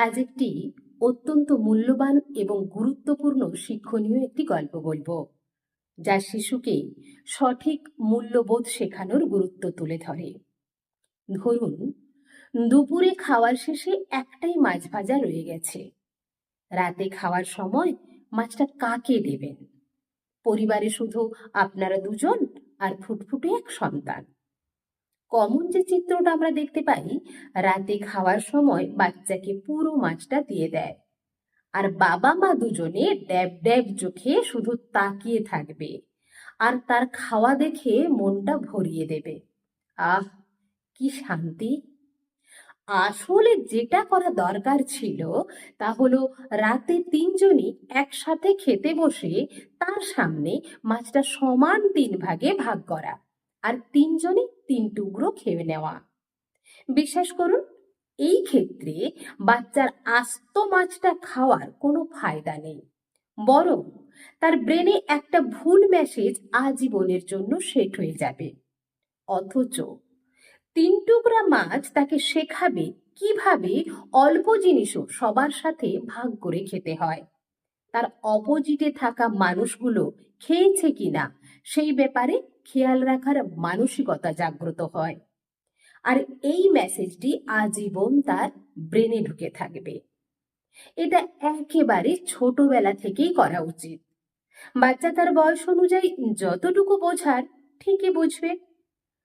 আজ একটি অত্যন্ত মূল্যবান এবং গুরুত্বপূর্ণ শিক্ষণীয় একটি গল্প বলব। যা শিশুকে সঠিক মূল্যবোধ শেখানোর গুরুত্ব তুলে ধরে। ধরুন, দুপুরে খাওয়ার শেষে একটাই মাছ ভাজা রয়ে গেছে। রাতে খাওয়ার সময় মাছটা কাকে দেবেন? পরিবারে শুধু আপনারা দুজন আর ফুটফুটে এক সন্তান। কমন যে চিত্রটা আমরা দেখতে পাই, রাতে খাওয়ার সময় বাচ্চাকে পুরো মাছটা দিয়ে দেয়। আর বাবা মা দুজনে ড্যাব ড্যাব চোখে শুধু তাকিয়ে থাকবে আর তার খাওয়া দেখে মনটা ভরিয়ে দেবে। আহ, কি শান্তি! আসলে যেটা করা দরকার ছিল তা হলো রাতে তিনজনই একসাথে খেতে বসে তার সামনে মাছটা সমান তিন ভাগে ভাগ করা। আর তিনজনই তিন টুকরো খেয়ে নেওয়া। বিশ্বাস করুন, এই ক্ষেত্রে বাচ্চার আস্ত মাছটা খাওয়ার কোনো ফায়দা নেই। বরং তার ব্রেনে একটা ভুল মেসেজ আজীবনের জন্য সেট হয়ে যাবে। অথচ তিন টুকরা মাছ তাকে শেখাবে কীভাবে অল্প জিনিসও সবার সাথে ভাগ করে খেতে হয়। তার অপোজিটে থাকা মানুষগুলো খেয়েছে কিনা সেই ব্যাপারে খেয়াল রাখার মানসিকতা জাগ্রত হয়। আর এই মেসেজটি আজীবন তার ব্রেনে ঢুকে থাকবে। এটা একেবারে ছোটবেলা থেকেই করা উচিত। বাচ্চা তার বয়স অনুযায়ী যতটুকু বোঝার, ঠিকই বুঝবে।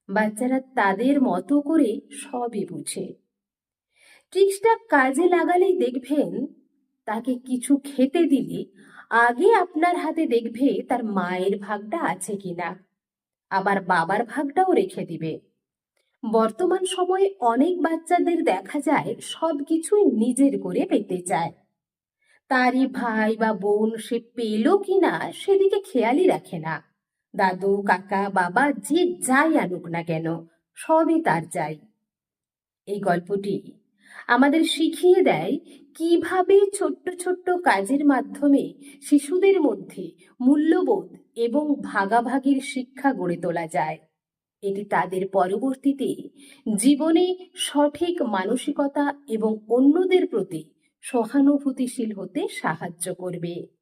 বাচ্চারা তাদের মতো করে সবই বুঝে। ট্রিক্সটা কাজে লাগালেই দেখবেন, তাকে কিছু খেতে দিলে আগে আপনার হাতে দেখবে তার মায়ের ভাগটা আছে কিনা। আবার বাবার ভাগটাও রেখে দিবে। বর্তমান সময়ে অনেক বাচ্চাদের দেখা যায় সব কিছুই নিজের করে পেতে চায়। তারই ভাই বা বোন সে পেল কিনা সেদিকে খেয়ালই রাখে না। দাদু, কাকা, বাবা যে যাই আনুক না কেন, সবই তার চাই এই গল্পটি আমাদের শিখিয়ে দেয় কীভাবে ছোট্ট ছোট্ট কাজের মাধ্যমে শিশুদের মধ্যে মূল্যবোধ এবং ভাগাভাগির শিক্ষা গড়ে তোলা যায়। এটি তাদের পরবর্তীতে জীবনে সঠিক মানসিকতা এবং অন্যদের প্রতি সহানুভূতিশীল হতে সাহায্য করবে।